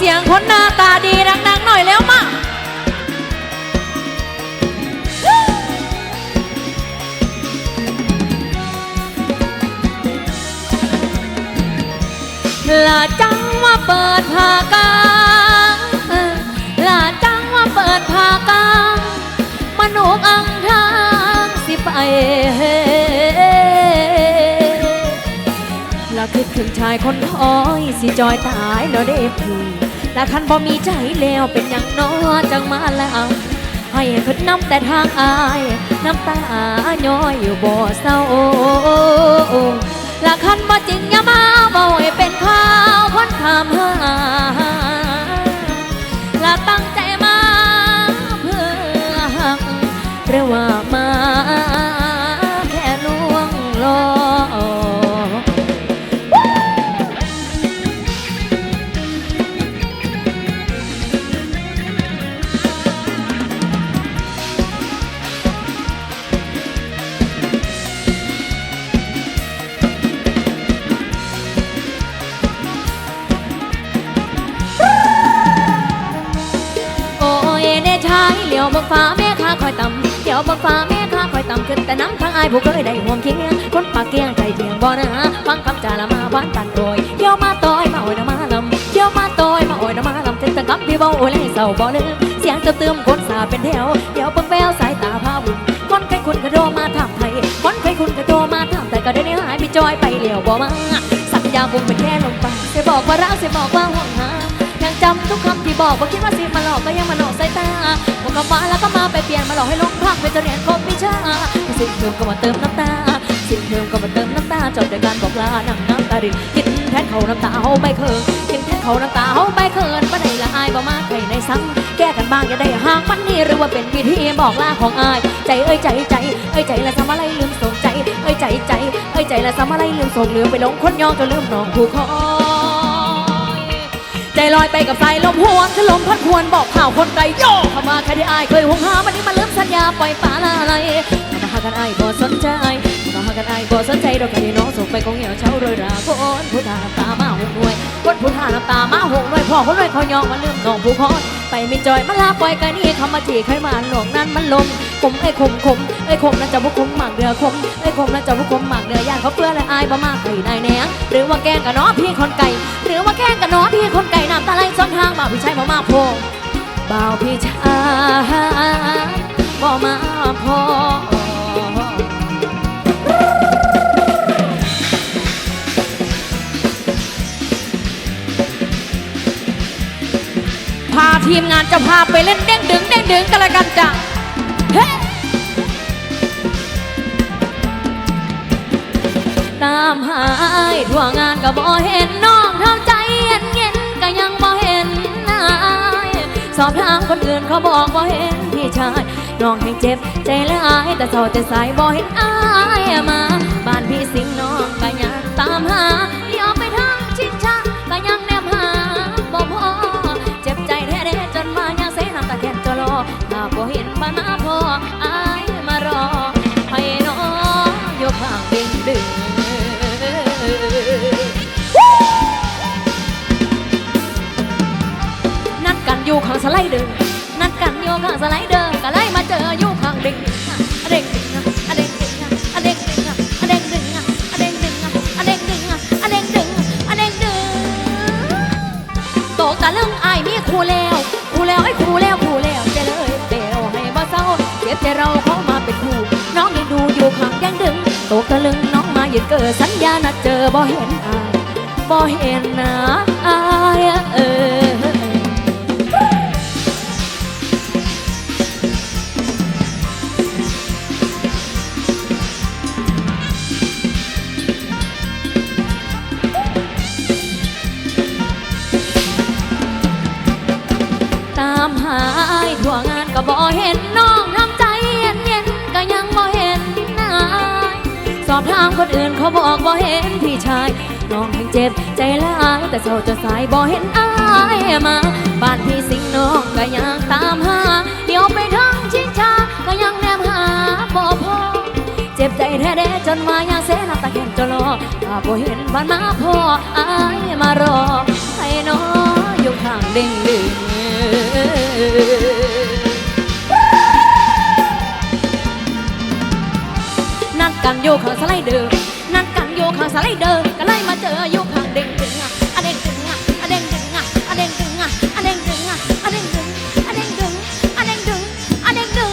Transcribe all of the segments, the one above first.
เสียงคนหน้าตาดีดังๆหน่อยแล้วมาลาจังว่าเปิดผากางลาจังว่าเปิดผากางมนุกอังทางสิไปลาคิดถึงชายคนท้อยสิจอยตายเนาะเด้พี่ ลาคันบ่มีใจแล้วเป็นอย่างน้อจังมาแล้วให้คนน้ำแต่ทางอาย น้ำตาย้อยอยู่บ่เศร้าละคันบ่จริงอย่ามาบ่ให้เป็น แต่น้ำทางอายผู้เคยได้ห่วงเคียงคนปากเกียงใจเทียงบ่นะฟังคำจาละมาบ้านตันโดยเดี๋ยวมาต่อยมาโอยนะมาลำเดี๋ยวมาต่อยมาโอยนะมาลำเต็มตะกับพี่เบาโอ้ยเลยเศร้าบ่ลืมเสียงเติมเติมคนสาเป็นแถวเดี๋ยวเบิ่งแววสายตาพาบุญคนใครคุณกระโดมาทำไทยคนใครคุณกระโดมาทำแต่ก็ได้เนื้อหายไปจอยไปเหลียวบ่มาสัญญาบุญเป็นแค่ลมปากเสียบอกว่ารักเสียบอกว่าห่วงหายังจำทุกคำที่บอกว่าคิดว่าสิมาหลอกก็ยังมาหลอกสายตาบอกคำมาแล้วก็มาไปเปลี่ยนมาหลอกให้ลงพักเป็นตัวเรียนครบวิชา สิ่งเดิมก็มาเติมน้ำตาสิ่งเดิมก็มาเติมน้ำตาจบด้วยการบอกลานั่งน้ำตารินกินแทนเขาน้ำตาเฮาใบเคิงกินแทนเขาน้ำตาเฮาใบเคินบ่ได้ละอายบ่มาใครในซ้ำแก้กันบ้างอย่าได้ห่างมันนี่หรือว่าเป็นวิธีบอกลาของอายใจเอ้ยใจใจเอ้ยใจละทำอะไรลืมส่งใจเอ้ยใจใจเอ้ยใจละทำอะไรลืมส่งเหลือไปหลงคนยองจนลืมน้องผู้คอยใจลอยไปกับสายลมหวนคือลมพัดพวนบอกข่าวคนไกลโยกเข้ามาใครที่อายเคยหวงหาวันนี้มาลืมสัญญาปล่อยปลาละอะไรากันไอายบ่สนใจมาหากันไอายบ่สนใจดอกกันที่น้องส่งไปคงเหี่ยวเช้าโรยราคนผู้ทาน้ำตามาหงหน่วยคนผู้ทาน้ำตามาหงหน่วยพ่อคนรวยเขายองมาลืมน้องผู้คอยไปไม่จอยมาลาปล่อยกันนี่คำมาจีใครมาหลงนั้นมันลมคมไอ้คมคมไอ้คมนั่นจะบุคมหมากเรือคมไอ้คมนั่นจะบุคมหมากเรือย่างเขาเปื้อนและอายบ่มากไก่นายแหนงหรือว่าแกงกับน้อพี่คนไก่หรือว่าแกงกันเนาะพี่คนไก่น้ำตาไหลซ้อนทางบ่าวพี่ชายมามาพอบ่าวพี่ชายบ่มาพอ ทีมงานจะพาไปเล่นเด้งดึงเด้งดึงกันละกันจ้ะเฮ้ตามหาอายทั่วงานก็บ่เห็นน้องทำใจเย็นเย็นก็ยังบ่เห็นอายสอบถามคนอื่นเขาบอกบ่เห็นพี่ชายน้องให้เจ็บใจละอายแต่เศร้าแต่สายบ่เห็นอายมา บ้านพี่สิงน้องก็ยังตามหา สไลเดอร์ก็ไล่มาเจออยู่ข้างเด็กเด็กดึงเด็กดึงอะเด็กดึงอะเด็กดึงอะเด็กดึงอะเด็กดึงอะเด็กดึงอะเด็กดึงโตกตะลึงอายมีคู่แล้วคู่แล้วไอ้ยคู่แล้วคู่แล้วจะเลยเปลวให้บ่เศร้าเจ็บใจเราเขามาเป็นคู่น้องยังดูอยู่ข้างยังดึงโตกตะลึงน้องมายืนเกิดสัญญานัดเจอบ่เห็นอายบ่เห็นนะอายเก็บ่เห็นน้องทำใจเย็นเย็นก็ยังบ่เห็นอายสอบถามคนอื่นเขาบอกบ่เห็นพี่ชายน้องยังเจ็บใจละอายแต่เศร้าจะสายบ่เห็นอายมา บ้านพี่สิงห์น้องก็ยังตามหาเดี๋ยวไปทางชิงชาก็ยังแนมหาบ่พอเจ็บใจแท้ๆจนมายังเสน้ำตาแข็งจะรอถ้าบ่เห็นบ้านมาพ่ออายมารอให้น้องอยู่ข้างางเด้งดึง กันโยข้างสไลเดอร์นัดกันโยข้างสไลเดอร์ก็เลยมาเจอโยข้างเด้งดึงอะอะเด้งดึงอะอะเด้งดึงอะอะเด้งดึงอะอะเด้งดึงอะอะเด้งดึงอะเด้งดึงอะเด้งดึงอะเด้งดึง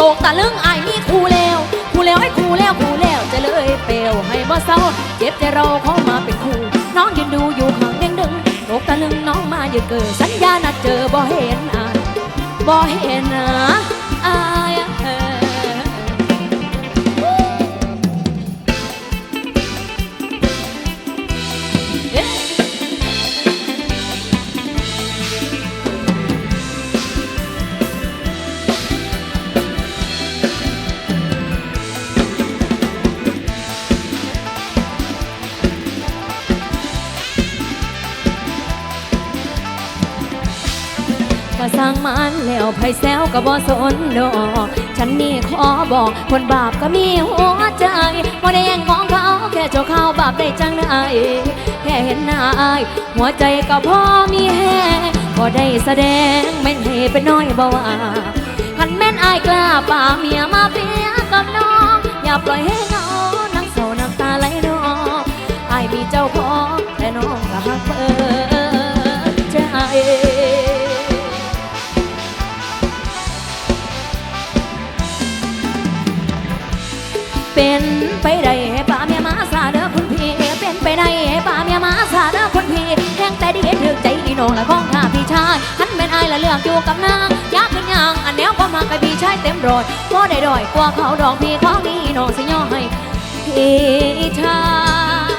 ตกตะลึงอายมีครูแล้วครูแล้วให้ครูแล้วครูแล้วจะเลยเปลวให้บ่เศร้าเจ็บใจเราเขามาเป็นครูน้องยืนดูอยู่ข้างเด้งดึงตกตะลึงน้องมายืนเกิดสัญญานัดเจอบ่เห็นอายบ่เห็นนะอาย มันแล้วไผแซวก็บ่สนดอกฉันนี่ขอบอกคนบาปก็มีหัวใจบ่ได้แย่งของเขาแค่เจ้าเข้าบาปได้จังได้แค่เห็นหน้าอายหัวใจก็พอมีแห้งบ่ได้แสดงแม่นให้เป็นน้อยบ่ว่าคันแม่นอายกล้าป่าเมียมาเปียกับน้องอย่าปล่อยให้น้องนั่งเศร้าน้ำตาไหลนองอายมีเจ้าของแต่น้องก็หักเปิดใจ เป็นไปได้ให้ป่าเมียมาซาเด้อคุณพี่เป็นไปได้ให้ป่าเมียมาซาเด้อคุณพี่แห้งแต่ดีถึกใจอีน้องละของข้าพี่ชายหันเป็นไอละเลือกอยู่กับนางยากขึ้นยางอันแนวความมากับพี่ชายเต็มรอยก็ได้ดอยกว่าเขาดอกพี่ของนี่น้องสิย่อให้พี่ชาย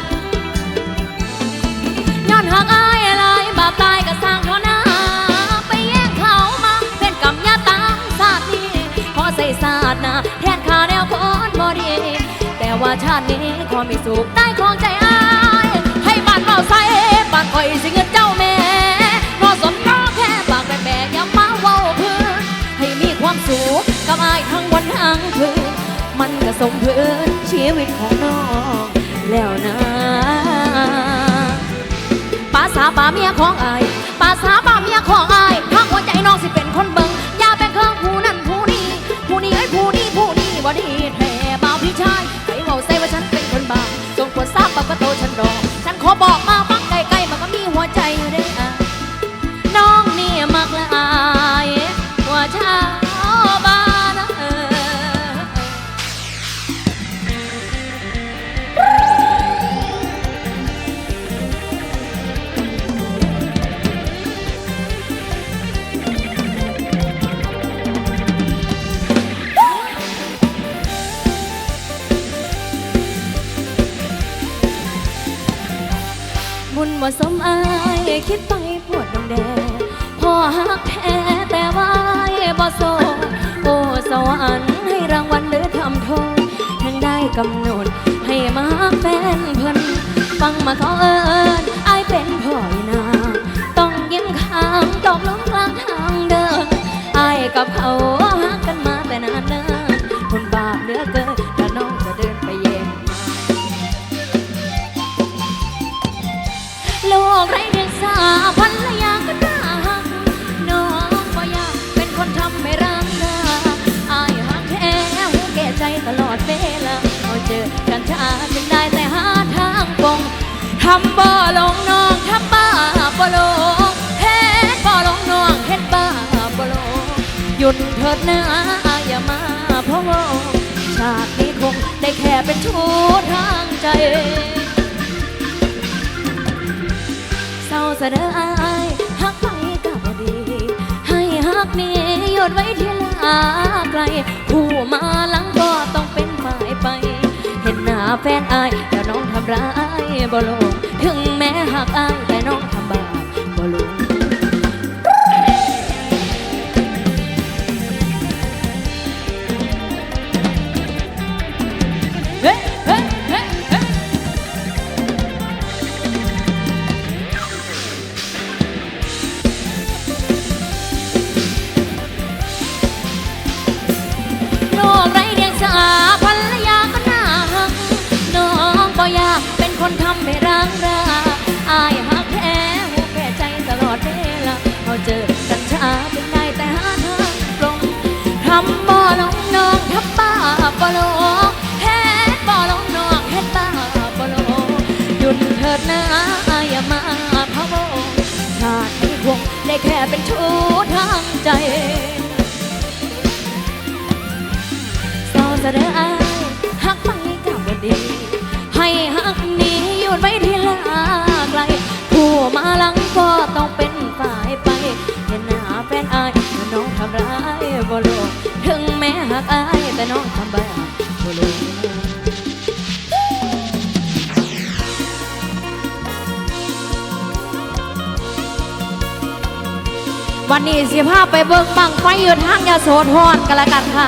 ย้อนหักไอายอะไรบาปตายก็สร้างเท่านาไปแย่งเขามาเป็นกรรมยาตามศาสตร์นี้ขอใส่ศาสตร์นะแทนข้า แนวคนบ่ดี แต่ว่าชาตินี้ขอมีสุขได้ของใจอาย ให้บ้านเบาใส่บ้านคอยสิเงินเจ้าแม่นอสมก็แค่ปากแบกๆอย่ามาเว้าพื้นให้มีความสุขกับอายทั้งวันทั้งคืนมันก็สมพื้นชีวิตของน้องแล้วนะภาษาป่าเมียของอายภาษาป่าเมียของอาย บุญบ่สมอายคิดไปปวดดงแดงพอหักแท้แต่ว่าบ่โซโอ้สวรรค์ให้รางวัลหรือทำโทษทั้งได้กำหนดให้มาแฟนเพิ่นฟังมาเขาเอิญอายเป็นพ่อยนาต้องยิ้มข้างตกลงกลางทางเดินอายกับเขา เถิดนะอย่ามาพะวงชาตินี้คงได้แค่เป็นชู้ทางใจเศร้าเสนออายหักไปกับดี ให้หักนี้หยดไว้ที่ลาไกล ผู้มาหลังก็ต้องเป็นฝ่ายไป เห็นหน้าแฟนอายแต่น้องทำร้ายบ่ลง ถึงแม้หักอาย แค่เป็นชู้ทางใจเศร้าจะเด้ออายหักไปกับวันดี ให้หักนี้หยุดไว้ที่ลาไกล ผู้มาหลังก็ต้องเป็นฝ่ายไป เห็นหน้าแฟนอายน้องทำร้ายบ่ลงถึงแม้หักอายแต่น้องทำบ้าบ่ลง วันนี้สิพาไปเบิ่งบังไฟอยู่ทางยาโสธรกันละกันค่ะ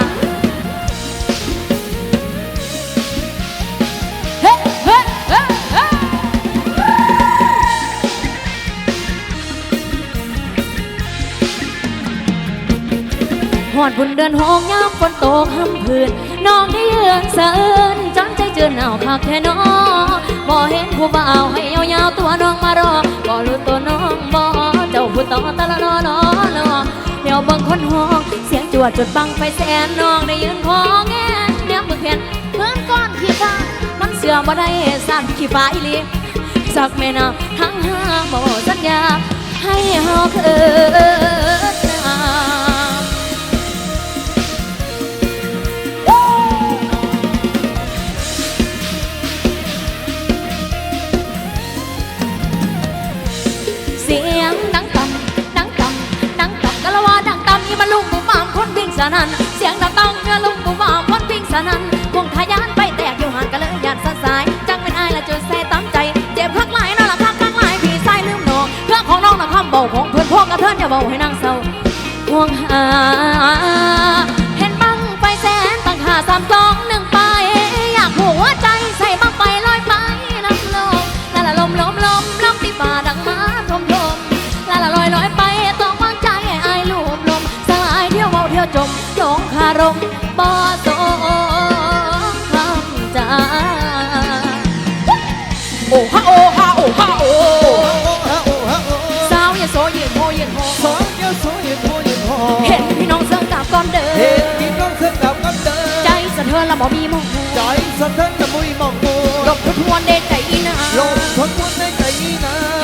หอดบุญเดือนหงยามฝนตกห้ำพื้นน้องได้ยืนเสินจนใจเจือนหนาวคักแท้น้องบ่เห็นผู้บ่าวให้ยาวๆตัวน้องมารอบ่รู้ตัวน้องบ่ ผู้ต่อตะละนอนอนอเดี๋ยวบางคนห้องเสียงจวดจุดบังไฟแสนน้องได้ยืนคอแงนเดี๋ยวมือเพียนเพื่อนก้อนขี้ฟ้ามันเสื่อมบ่ได้สั่นขี้ฟ้าอีลีสักแม่นาทั้งห้าบอกสัญญาให้เฮาเกิด สนันเสียงดังต่ำเงาลุงบุบามคนพิงสนั่นวงทายานไปแตกอยู่ห่างกันเลยหยาดสสายจังเป็นอายละจุดแซ่ตั้มใจ เจ็บคักหลายนั่นละคักคักหลายพี่ใส่ลืมน้องเรื่องของน้องนะคำเบาของเพื่อนพวกกระเทินอย่าเบาให้นางเศร้าห่วงหา จมหลงคารมบ่สมคำจาโอ้ฮะโอ้ฮะโอ้ฮะโอ้สาวอย่าโซยืนโฮยืนโฮเห็นพี่น้องเสิร์งตามก่อนเด้อใจสะเทือนละบ่มีมองหลบทุกทวนเด็ดใจอีนา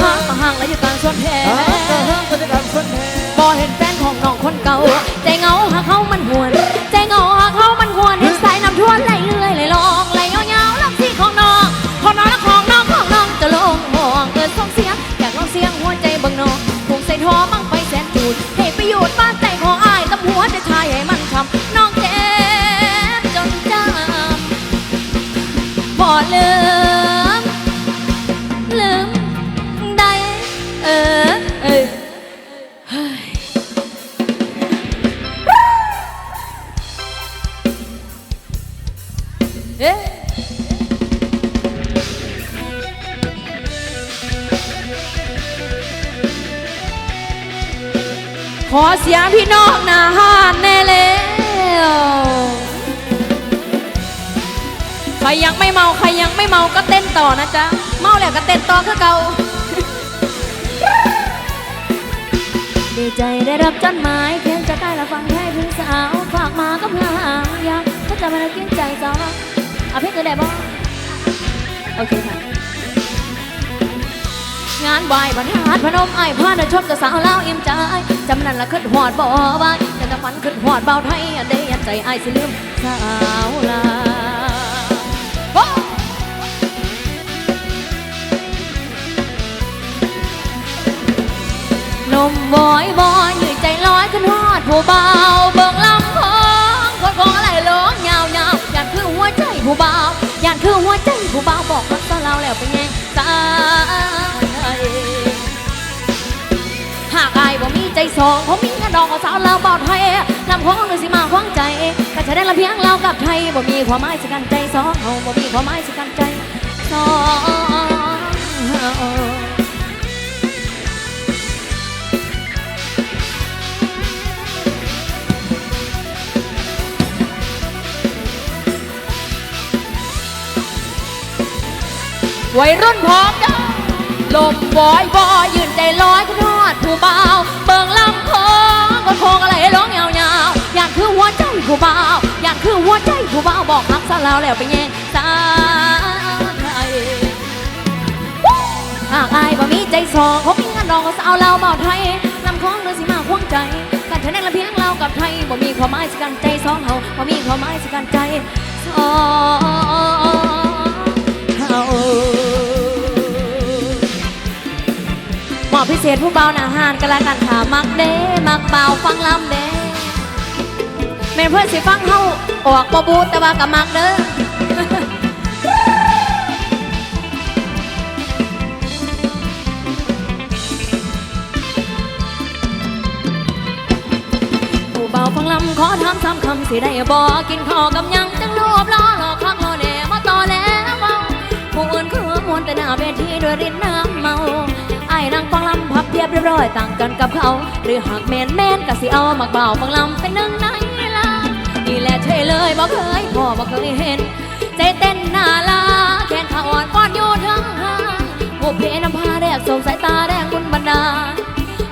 ห่างมาห่างแล้วอยู่กลางสวนแพบ่ เก่าใจเหงาหากเขามันหวนใจเหงาหากเขามันหวนเห็นสายน้ำทวนไหลเรื่อยไหลลองไหลยาวๆลำที่ของน้องของน้องและของน้องของน้องจะลงมองเกินส่งเสียงอยากลองเสียงหัวใจบังน้องคงใส่ทอบังไปแสนจูดให้ประโยชน์บ้านใจของอายตำหัวใจชายให้มันช้ำน้องเจ็บจนจำบ่ลืม พี่น้องนาหานแน่แล้วใครยังไม่เมาใครยังไม่เมาก็เต้นต่อนะจ๊ะ เมาแล้วก็เต้นต่อคือเก่าดีใจได้รับจดหมายเพียงจะได้ละฟังแค่เพียงสาวฝากมาก็เพื่อหางยากถ้าจะมาได้กินใจสาวเอาเพลงตัวใดบ้างโอเคค่ะ งานไหวบรรทัดพนมไอ้พาดินชมกับสาวเล่าอิ่มใจจำนั้นละขึ้นหอดบ่บายแต่แต่ฝันขึ้นหอดเบาไทยอันใดอันใจไอ้ายสิลืมสาวลาโอ้นมบอยบอยยืดใจลอยขึ้นฮอดผู้เบาเบิ่งลำพองคนของอะไรร้องยาวยาวอยากคือหัวใจผู้เบาอยากคือหัวใจผู้เบาบอกรักตาเราแล้วเป็นไงสาย ใจสองผมมีกระดองของสาวเราวบอดไทยลำพองหรือสิมาคว้างใจก็จะได้ละเพียงเรากับไทยบ่มีความหมายสักกันใจสองเฮาบ่มีความหมายสักกันใจสองวัยรุ่นพร้อมจ้าลมบอยบอยยืนใจลอยขึ้นทอดผู้เบา ผู้เบาอยากคือหัวใจผู้เบาบอกรักสาวแล้วไปแย่งสาไทยหากอายบ่มีใจสองเขามีงานดองกับสาวเราวเบาไทยลำของหรือสิมาควงใจกันเธอแน่ละเพียงเรากับไทยบ่มีความหมายสิกันใจสองเฮาบ่มีความหมายสิกันใจสองเฮาหมอพิเศษผู้เบาหนาหานกันละกันค่ะมักเด้มักเบาฟังลำเด้ แม่นเพื่อนสิฟังเฮาออกบ่บูแต่ว่ากับมักเด้อผู้เบาฟังลำขอถามซ้ำคำสิได้บ่กินข้าวกับหยังจังรวบล้อหลอกคักล้อแหน่มาต่อแล้วเมาผู้อื่นคือมวนแต่หน้าเวทีด้วยรินน้ำเมาไอ้นางฟังลำพับเพียบเรียบร้อยต่างกันกับเขา หรือหากแมนแมนก็สิเอามักเบาฟังลำเป็นหนึ่งใน ล่ะนี่แหละใช่เลยบ่เคยพ่อบ่เคยเห็น ใจเต้นหน้าลาแขนขาอ่อนป้อนอยู่ทั้งห้างผู้เพน้ำพาแรกส่งสายตาแรงคุณบรรดา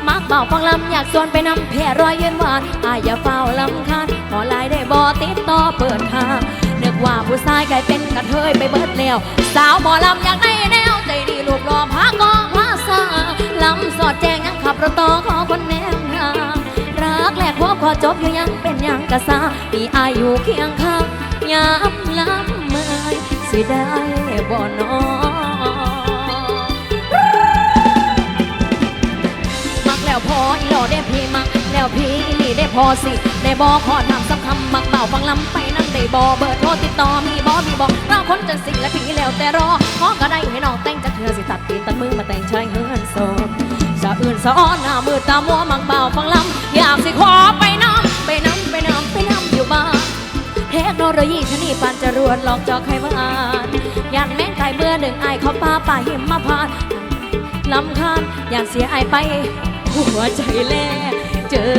มักเบาฟังลำอยากชวนไปนำแพร่รอยเยืนหวานอายอย่าเฝ้าลำคาญขอลายได้บอติดต่อเปิดทางนึกว่าผู้ชายกลายเป็นกระเทยไปเบิดแล้วสาวหมอลำอยากได้แนวใจดีรูปหล่อพากองพาสาลำสอดแจงยังขับรถต่อขอคนแน พอจบอยู่ยังเป็นยังกะซาปีอายุเคียงข้างยามลำเมยสิได้บ่นอมักแล้วพออีหล่อได้พี่มัก แล้วพี่อีหลีได้พอสิ ได้บอขอถามสักคำมักเบาฟังลำไปนั่งได้บอเบอร์โทรติดต่อมีบอมีบอเราคนจังสิและพี่แล้วแต่รอขอก็ได้ให้น้องแต่งจะเธอสิตัดตีนตัดมือมาแต่งชายเฮือนโซสะอื่นสะอ้อนหน้ามือตามัวมักเบาฟังลำอยากสิขอไปน้ำไปน้ำไปน้ำไปน้ำอยู่บ้านเทคโนโลยีชนิดปันจรวดหลอกจอกใครบ้านยันแม่งไก่เบื่อหนึ่งไอายเขาป้าป่าหิมมาพานลำคาญอยากเสียไอายไปหัวใจแล เจอ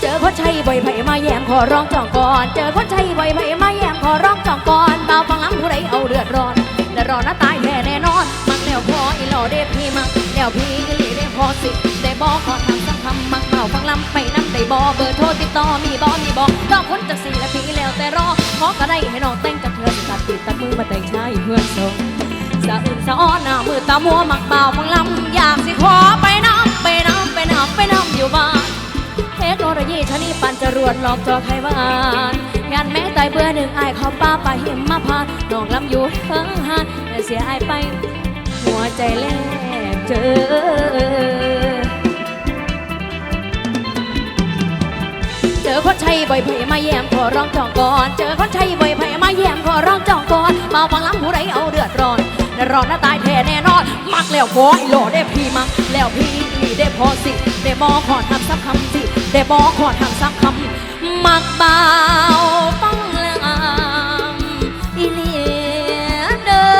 เจอคนใช้บ่อยไผมาแยมขอร้องจองก่อน เจอคนใช้บ่อยไผมาแยมขอร้องจองก่อนเบาฟังล้ำผู้ใดเอาเลือดร้อนเลือดร้อนน่าตายแท้แน่นอน มักแล้วพออีหล่อเด็พี่มักแล้วพี่อีหลีได้พอสิได้บอกขอทางสักคำมักเบาฟังล้ำไปน้ำได้บอเบอร์โทรติดต่อมีบอมีบอรอคนจากสี่และพี่แล้วแต่รอขอก็ได้ให้น้องแต่งจากเธอตัดติดตัดมือมาแต่งชายเพื่อนทรง สะอื่นสะอ้อนหน้ามือตามัวมักเบาฟังลำอยากสิขอไปน้ำไปน้ำไปน้ำไปน้ำอยู่บ้านเทคโนโลยีชนิดปันจรวดหลอกจอใครบ้านงานแม้ตายเบื่อหนึ่งอายเขาป้าไปหิมมาพานน้องลำอยู่เฮิงหานแต่เสียอายไป หัวใจแลกเจอเจอคนใช้บ่อยไผมาแยมขอร้องจองก่อน เจอคนใช้บ่อยไผมาแยมขอร้องจองก่อน มาฟังล้ำผู้ใดเอาเดือดร้อน รอนน่าตายแท้แน่นอน มักแล้วพอไอ้โหลได้พี่มัก แล้วพี่ได้พอสิได้บอขอทำสักคำสิได้บอขอทำสักคำมักเบาฟังลำอีเลียเด้อ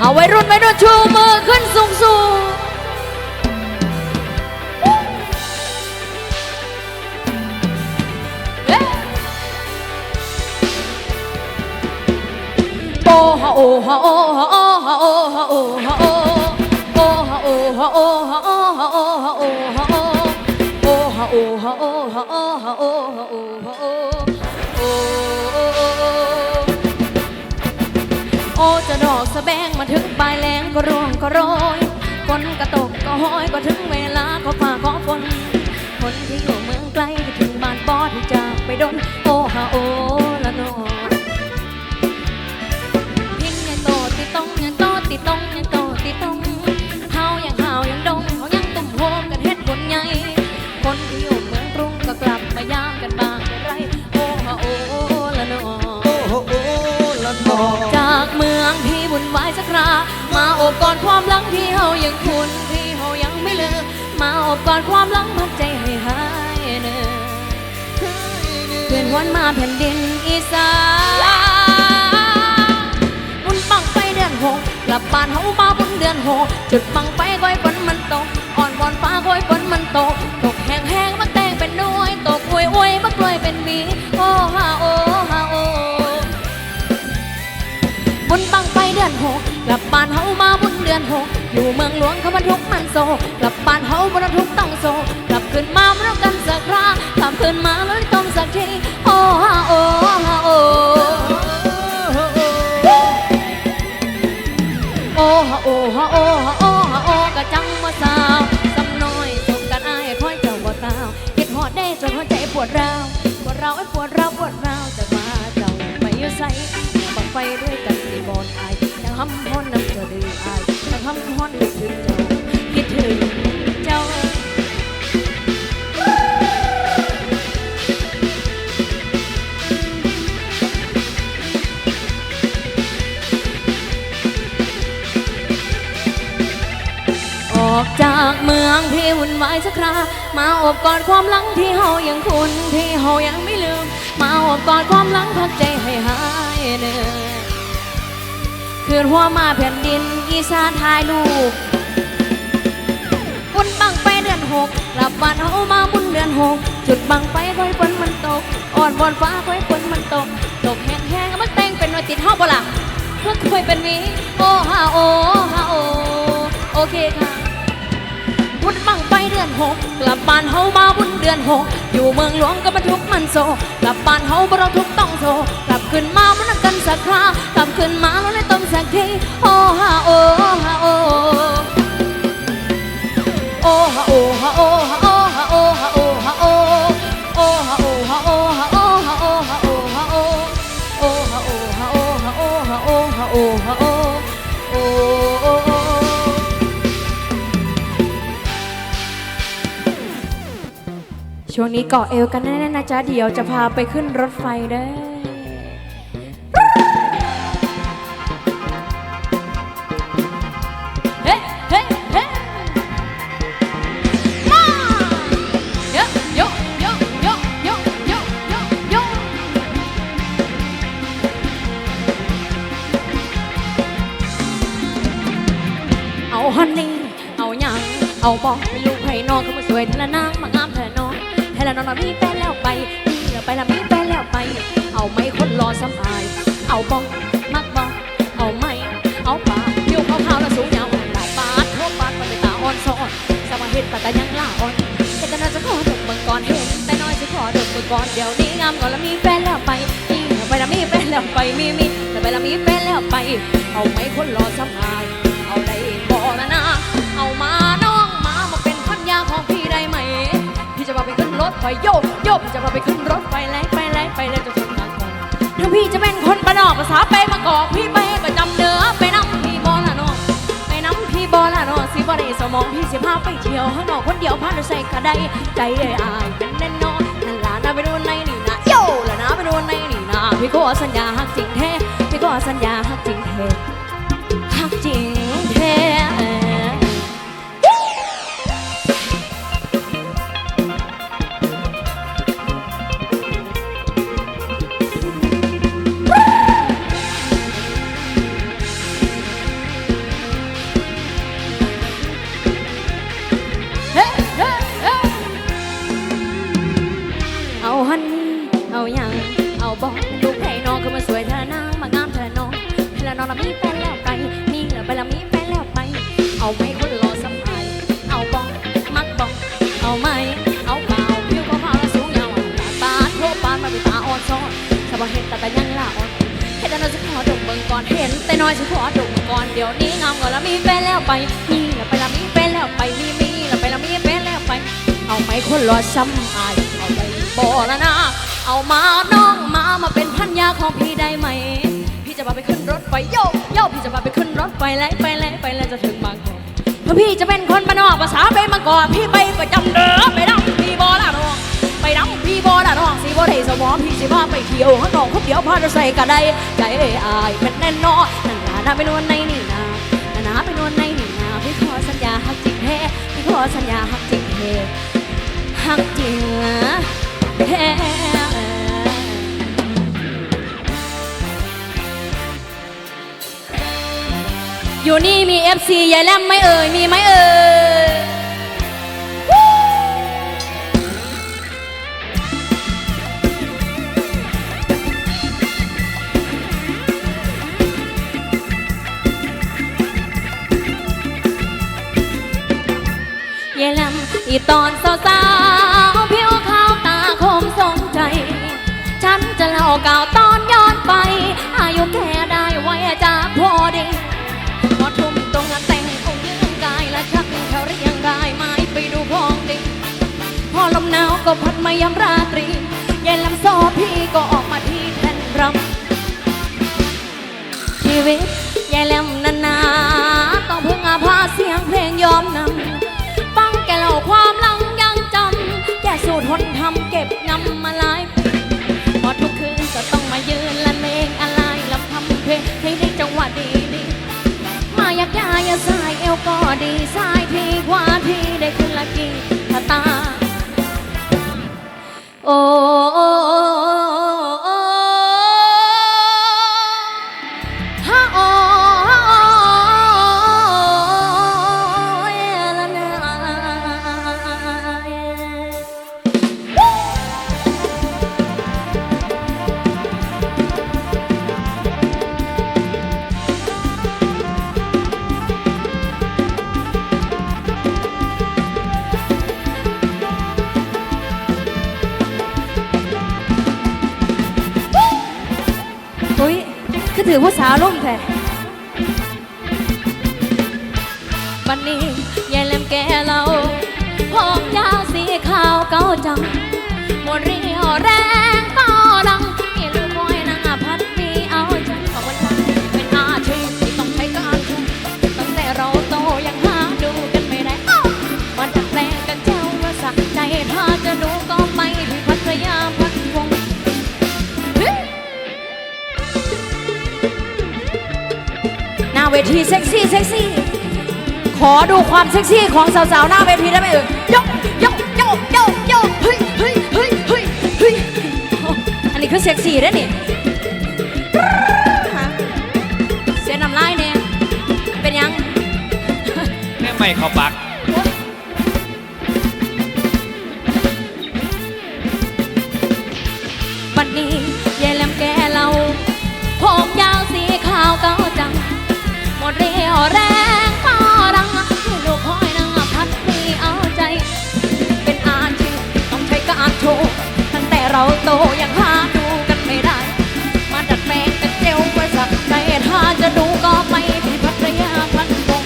เอาไว้รุ่นไว้รุ่นชู โอฮะโอฮะโอฮะโอฮะโอฮะโอฮะโอโอฮะโอฮะโอฮะโอฮะโอฮะโอฮะโอโอฮะโอฮะโอฮะโอฮะโอฮะโอฮะโอโอโอ้จะดอกสะแบงมาถึงปลายแรงก็ร่วงก็โรยฝนก็ตกก็ห้อยก็ถึงเวลาขอฝ่าขอฝนคนที่อยู่เมืองไกลถึงบ้านปอที่จากไปดนโอ้ฮาโอ สาบุญบังไปเดือนหกกลับบ้านเฮามาบุญเดือนหกจุดบังไปก้อยฝนมันตกอ่อนวอนฟ้าก้อยฝนมันตก ตกแห้งแห้งมักแตงเป็นน้อยตกอวยอวยมักกล้วยเป็นหวีโอ้ฮาโอ้ฮาโอ้บุญบังไปเดือนหกกลับบ้านเฮามาบุญเดือนหกอยู่เมืองหลวงเขาบรรทุกมันโซกลับบ้านเฮาบรรทุกต้องโซกลับขึ้นมาไม่ต้อกันสักครากลับขึ้นมาแล้วต้องสักทีโอ้ฮาโอ้ โอ้ฮะโอ้ฮะโอ้ฮะโอ้ฮะโอ้กะจังมาสาวสำน้อยสมกันอายคอยเจ้าบ่ตาวเก็ดหอดได้จนหัวใจปวดร้าวปวดร้าวไอ้ปวดร้าวปวดร้าวจะมาเจ้าไปอยู่ใส่บักไฟด้วยกันสีบอลอายจะทำฮ้อนน้ำเจอดีอายจะทำฮ้อน องที่วุ่นวายสักครา มาอบกอดความหลังที่เฮายังคุ้นที่เฮายังไม่ลืม มาอบกอดความหลังพักใจให้หายเหนื่อยคืนหัวมาแผ่นดินอีสานทายลูกบุญบังไปเดือนหกกลับบ้านเฮามาบุญเดือนหกจุดบังไปค่อยฝนมันตกอ่อนบอนฟ้าค่อยฝนมันตกตกแห้งๆมันแต่งเป็นหน่วยติดเฮาบ่ล่ะเพื่อคุยเป็นหวีโอ้ฮาโอฮาโอโอเคค่ะ บุญบังไปเดือนหกกลับบ้านเฮามาบุญเดือนหกอยู่เมืองหลวงก็บรรทุกมันโซกลับบ้านเฮาบ่เราทุกต้องโซกลับขึ้นมามันกันสักครากลับขึ้นมาแล้วได้ต้มสักทีโอ้ฮาโอฮาโอโอ้ฮาโอฮาโอฮาโอ ช่วงนี้เกาะเอวกันแน่ๆนะจ๊ะ เดี๋ยวจะพาไปขึ้นรถไฟเด้เฮ้เฮ้เฮ้มาเยอะโยโยโยโยโยโยโยเอาฮันนี่ เอาหยัง เอาบอก เทละน้องน่ะมีแฟนแล้วไปมีแล้วไปละมีแฟนแล้วไป เอาไม่คนรอสำอาย เอาบอกมักบอกเอาไม่เอาปากเที่ยวขาวๆแล้วสูงยาวหลายปาดทั่วปาดมันเป็นตาอ่อนซ้อนสมาเห็นแต่ยังล่าอ่อนแต่ก็น่าจะขอดมเบิ่งก่อนเห็นแต่น้อยจะขอดมเบิ่งก่อนเดี๋ยวนี้งามก่อนแล้วมีแฟนแล้วไปมีแล้วไปละมีแฟนแล้วไปมีมีแล้วไปละมีแฟนแล้วไป เอาไม่คนรอสำอาย เอาได้ ไปขึ้นรถไฟโยกโยกจะพาไปขึ้นรถไฟแล่ไปแล่ไปแล่จะถึงบาคนถ้าพี่จะเป็นคนประนอกภาษาไปมากอกพี่ไปประจำเนื้อไปน้ำพี่บอลละนอไปน้ำพี่บอลละนอสิบ่ได้สมองพี่สิพาไปเที่ยวข้างนอกคนเดียวพาไปใส่กระไดใจเอ้ยอายเป็นแน่นอนนั่นล่ะนะไปดูในนี่นะโย่ละนะไปดูในนี่นะพี่ขอสัญญาฮักจริงแท้พี่ขอสัญญาฮักจริงแท้ อนสบาเห็นแต่แต่ยังล่าอ่อนเห็นแต่น้อยจะขอดมเบิ่งก่อนเห็นแต่น้อยจะขอดมเบิ่งก่อนเดี๋ยวนี้งามก่อนแล้วมีแฟนแล้วไปมีแล้วไปละมีแฟนแล้วไปมีมีแล้วไปละมีแฟนแล้วไป เอาไหมคนรอซ้ำอายเอาไปบ่ละนะเอามาน้องมามาเป็นพันยาของพี่ได้ไหม พี่จะพาไปขึ้นรถไฟโยกโยกพี่จะพาไปขึ้นรถไฟไล่ไปไล่ไปแล้วจะถึงบางกอกเพราะพี่จะเป็นคนบ้านนอกภาษาไปมาก่อนพี่ไปประจำเด้อไปดำพี่บอละน้อง ไปดำพี่บอละน้องสิบ่ได้สมองพี่สิพาไปเที่ยวข้างนอกคนเดียวพาเราใส่กระได้ใจอ้ยอายเป็นแน่นอนนั่นล่ะนะไปนวลในนี่นานั่นนะไปนวลในนี่นาพี่ขอสัญญาฮักจริงแท้พี่ขอสัญญาฮักจริงแท้ฮักจริงแท้อยู่นี่มี FC ยายแลมไหม่เอ่ย มีไหมเอ่ย ตอนสาวสผิวขาวตาคมสงใจ ฉันจะเล่าเก่าตอนย้อนไป อายุแก่ได้ไว้จากพอดีพอทุ่มตรงแต่งองค์ยืนกายและชักเขาเรียงรายไม้ไปดูพองดีพอลมหนาวก็พัดมายามราตรีเย็นลำโซพี่ก็ออกมาที่แผ่นรำชีวิตยายแลมนานาต้องพึ่งอาภาเสียงเพลงยอมนำ ยสายเอวก็ดีสายที่กว่าที่ได้ขึ้นละกี่ตาโอ้ ทีเซ็กซี่เซ็กซี่ ขอดูความเซ็กซี่ของสาวๆหน้าเวทีได้ไหมเอ่ยยกยกยกยกยกเฮ้ยเฮ้ยเฮ้ยเฮ้ยเฮ้ยอันนี้คือเซ็กซี่ได้อนี่เสียน้ำลายเนี่ยเป็นยัง แม่ไม่เขาปัก รี่ยวแรงพอรังให้ลูกคอยนางพัดมีเอาใจ เป็นอาชีพต้องใช้การโชว์ตั้งแต่เราโตยังหาดูกันไม่ได้ มาดัดแปลงกันเจลไว้สักใจถ้าจะดูก็ไปที่พัทยาพันวง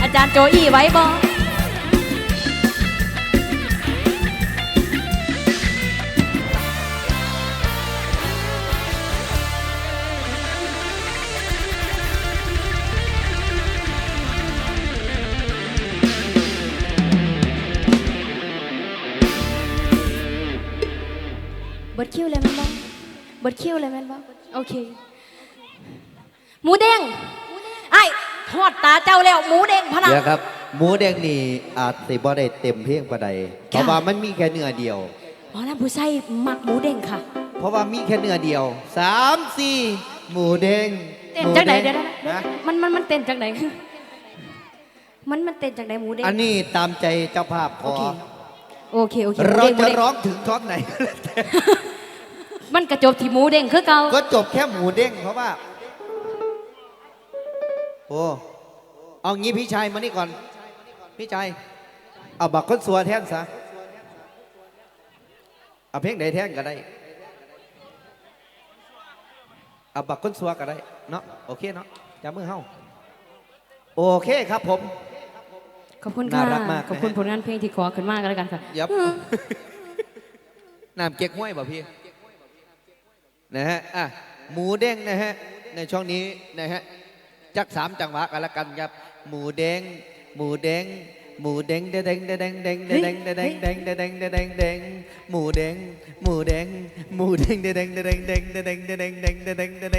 อาจารย์โจอี้ไว้บอ หมูแดงนี่อาจสิบ่ได้เต็มเพียงปานใดเพราะว่ามันมีแค่เนื้อเดียว อ๋อน้ำผู้ใส่หมักหมูเด้งค่ะ เพราะว่ามีแค่เนื้อเดียวสามสี่หมูแดงเต้นหมูจากไหนแดงเดี๋ยวนะนะมันมันมันเต้นจากไหน มันมันเต้นจากไหนหมูเด้งอันนี้ตามใจเจ้าภาพขโออเคโอเคโอเคหมูเราด้งหมูจะด้งร้องถึงท้องไหน มันกระจบที่หมูเด้งคือเก่าก็จบแค่หมูเด้งเพราะว่า โอ้ เอางี้พี่ชายมานี่ก่อน พี่ชายเอาบักคนสัวแท่นซะเอาเพลงใดแท่นก็ได้เอาบักคนสัวก็ได้เนาะโอเคเนาะจับมือเฮาโอเคครับผม ขอบคุณค่ะน่ารักมาก ขอบคุณนะฮะผลงานเพลงที่ขอขึ้นมากก็แล้วกันค่ะยับน้ำเก๊กห้วยป่ะพี่นะฮะอะหมูเด้งนะฮะในช่วงนี้นะฮะจักสามจังหวะกันละกันครับหมูเด้ง หมูเด้งหมูเด้งเด้งเด้งเด้งเด้งเด้งเด้งเด้งเด้งเ